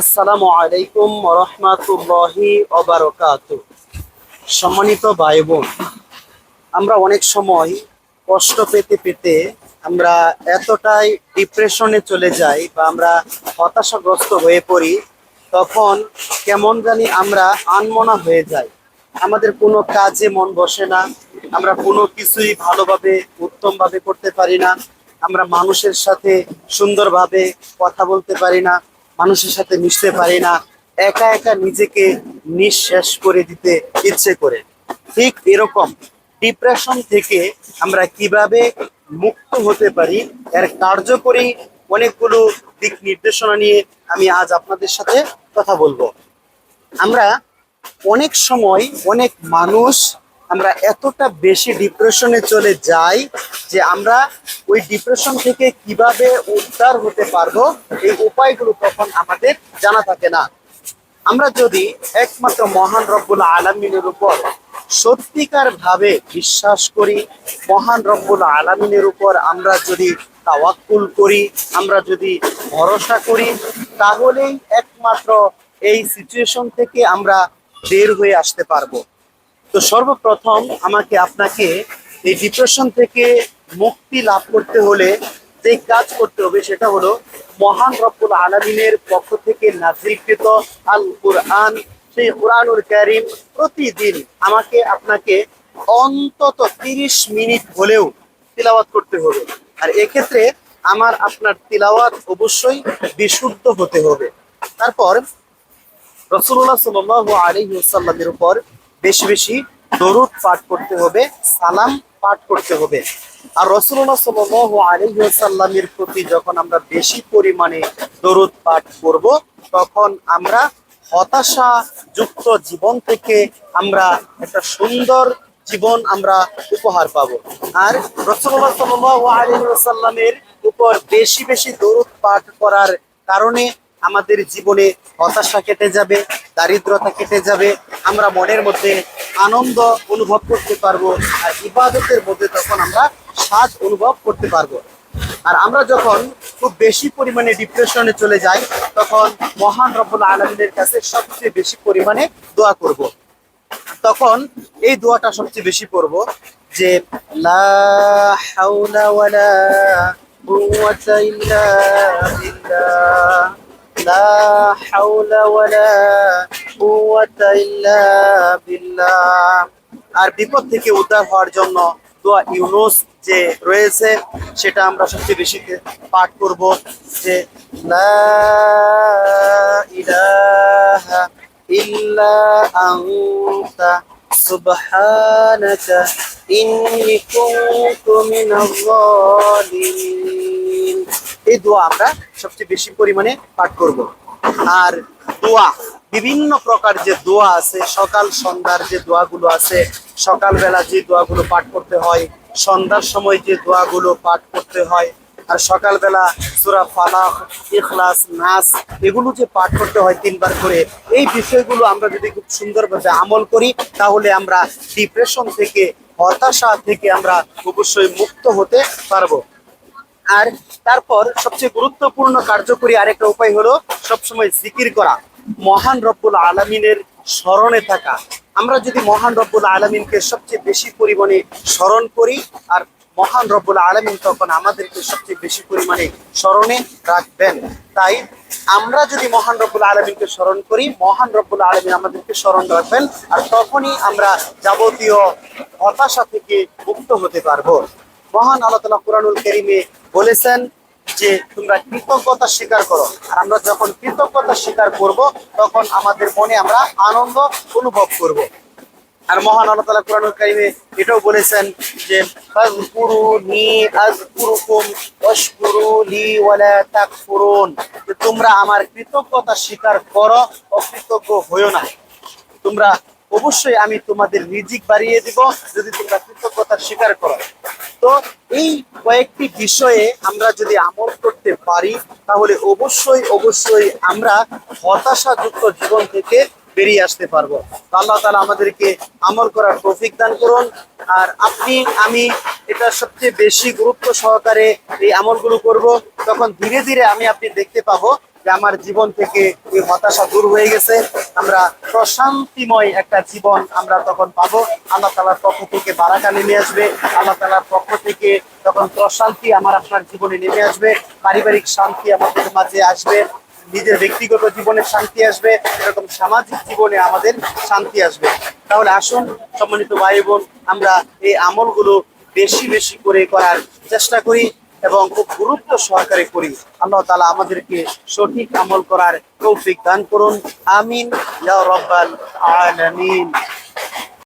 আসসালামু আলাইকুম রহমাতুল্লাহি অবারকাত সম্মানিত ভাই বোন আমরা অনেক সময় কষ্ট পেতে পেতে আমরা এতটাই ডিপ্রেশনে চলে যাই বা আমরা হতাশাগ্রস্ত হয়ে পড়ি, তখন কেমন জানি আমরা আনমনা হয়ে যাই। আমাদের কোনো কাজে মন বসে না, আমরা কোনো কিছুই ভালোভাবে, উত্তমভাবে করতে পারি না, আমরা মানুষের সাথে সুন্দরভাবে কথা বলতে পারি না মানুষের সাথে মিশতে পারি না, একা একা নিজেকে নিঃশেষ করে দিতে ইচ্ছে করে। ঠিক এরকম ডিপ্রেশন থেকে আমরা কীভাবে মুক্ত হতে পারি, এর কার্যকরী অনেকগুলো দিক নির্দেশনা নিয়ে আমি আজ আপনাদের সাথে কথা বলব। আমরা অনেক সময় অনেক মানুষ আমরা এতটা বেশি ডিপ্রেশনে চলে যাই যে আমরা ওই ডিপ্রেশন থেকে কীভাবে উদ্ধার হতে পারব, এই উপায়গুলো তখন আমাদের জানা থাকে না। আমরা যদি একমাত্র মহান রব্বুল আলমিনের উপর সত্যিকার ভাবে বিশ্বাস করি, মহান রব্বুল আলমিনের উপর আমরা যদি তাওয়াক্কুল করি, আমরা যদি ভরসা করি, তাহলেই একমাত্র এই সিচুয়েশন থেকে আমরা বের হয়ে আসতে পারব। তো সর্বপ্রথম আমাকে আপনাকে এই ডিপ্রেশন থেকে মুক্তি লাভ করতে হলে যে কাজ করতে হবে সেটা হলো মহান রব্বুল আলমিনের পক্ষ থেকে নাজিলকৃত আল কুরআন সেই কোরআনুল ক্যারিম প্রতিদিন আমাকে আপনাকে অন্তত তিরিশ মিনিট হলেও তিলাওয়াত করতে হবে। আর এক্ষেত্রে আমার আপনার তিলাওয়াত অবশ্যই বিশুদ্ধ হতে হবে। তারপর রসুল্লাহ সাল আলহিউসাল্লামের উপর বেশি বেশি দরুদ পাঠ করতে হবে, সালাম পাঠ করতে হবে। আর রসুল্লাহ সাল আলহিউসাল্লামের প্রতি যখন আমরা বেশি পরিমাণে দরুদ পাঠ করব, তখন আমরা হতাশা যুক্ত জীবন থেকে আমরা একটা সুন্দর জীবন আমরা উপহার পাব। আর রসুল্লাহ সাল আলহিউসাল্লামের উপর বেশি বেশি দরুদ পাঠ করার কারণে আমাদের জীবনে হতাশা কেটে যাবে, দারিদ্রতা কেটে যাবে আমরা মনের মধ্যে আনন্দ অনুভব করতে পারব, আর ইবাদতের মধ্যে তখন আমরা স্বাদ অনুভব করতে পারব আর আমরা যখন খুব বেশি পরিমাণে ডিপ্রেশনে চলে যাই, তখন মহান রব্বুল আলমিনের কাছে সবচেয়ে বেশি পরিমাণে দোয়া করব। তখন এই দোয়াটা সবচেয়ে বেশি করব যে, লা হাওলা ওয়ালা কুওয়াতা ইল্লা বিল্লাহ লা হাওলা ওয়ালা কুওয়াতা ইল্লা বিল্লাহ আর বিপদ থেকে উদ্ধার হওয়ার জন্য দোয়া ইউনুস যে রয়েছে, সেটা আমরা সবচেয়ে বেশি পাঠ করব যে, লা ইলাহা ইল্লা আনতা সুবহানাকা, ইন্নী কুনতু মিনাজ জালিমিন এই দোয়া আমরা সবচেয়ে বেশি পরিমাণে পাঠ করব। আর দোয়া, বিভিন্ন প্রকার যে দোয়া আছে, সকাল, সন্ধ্যার যে দোয়াগুলো আছে, সকালবেলা যে দোয়াগুলো পাঠ করতে হয়, সন্ধ্যার সময় যে দোয়াগুলো পাঠ করতে হয়, আর সকালবেলা সুরা ফালাক, ইখলাস, নাস, এগুলো যে পাঠ করতে হয় তিনবার করে, এই বিষয়গুলো আমরা যদি খুব সুন্দরভাবে আমল করি, তাহলে আমরা ডিপ্রেশন থেকে, হতাশা থেকে আমরা অবশ্যই মুক্ত হতে পারব। আর তারপর সবচেয়ে গুরুত্বপূর্ণ কার্যকরী আরেকটা উপায় হলো সবসময় জিকির করা। মহান রব্বুল আলমিনের স্মরণে থাকা। আমরা যদি মহান রব্বুল আলমিনকে সবচেয়ে বেশি পরিমাণে স্মরণ করি, আর মহান রব্বুল আলমিন তখন আমাদেরকে সবচেয়ে বেশি পরিমাণে স্মরণে রাখবেন। তাই আমরা যদি মহান রব্বুল আলমিনকে স্মরণ করি, মহান রব্বুল আলমিন আমাদেরকে স্মরণ রাখবেন, আর তখনই আমরা যাবতীয় হতাশা থেকে মুক্ত হতে পারব। মহান তালা কোরআনুল করিমে বলেছেন যে তোমরা কৃতজ্ঞতা স্বীকার করো। আর আমরা যখন কৃতজ্ঞতা স্বীকার করব, তখন আমাদের মনে আমরা আনন্দ অনুভব করব। আর মহান আল্লাহ তালা কোরআনুল কারিমে এটাও বলেছেন যে তোমরা আমার কৃতজ্ঞতা স্বীকার করো, অকৃতজ্ঞ হইও না। তোমরা অবশ্যই আমি তোমাদের রিজিক বাড়িয়ে দিব যদি তোমরা কৃতজ্ঞতা স্বীকার করো। তো এই কয়েকটি বিষয়ে আমরা যদি আমল করতে পারি, তাহলে অবশ্যই অবশ্যই আমরা হতাশাযুক্ত জীবন থেকে বেরিয়ে আসতে পারব। আল্লাহ তালা আমাদেরকে আমল করার তৌফিক দান করুন। আর আপনি, আমি এটা সবচেয়ে বেশি গুরুত্ব সহকারে এই আমলগুলো করব। তখন ধীরে ধীরে আমি আপনি দেখতে পাবো যে আমার জীবন থেকে এই হতাশা দূর হয়ে গেছে। আমরা প্রশান্তিময় একটা জীবন আমরা তখন পাবো। আল্লাহ তালার পক্ষ থেকে বারাকা নেমে আসবে। আল্লাহ তালার পক্ষ থেকে তখন প্রশান্তি আমার আপনার জীবনে নেমে আসবে, পারিবারিক শান্তি আমাদের মাঝে আসবে, নিজের ব্যক্তিগত জীবনে শান্তি আসবে, এরকম সামাজিক জীবনে আমাদের শান্তি আসবে। তাহলে আসুন, সম্মানিত ভাই বোন, আমরা এই আমলগুলো বেশি বেশি করে করার চেষ্টা করি। এবং খুব গুরুত্ব সহকারে করি। আল্লাহ তালা আমাদেরকে সঠিক আমল করার কৌফিক দান করুন। আমিন। ইয়া রব্বাল আলামিন।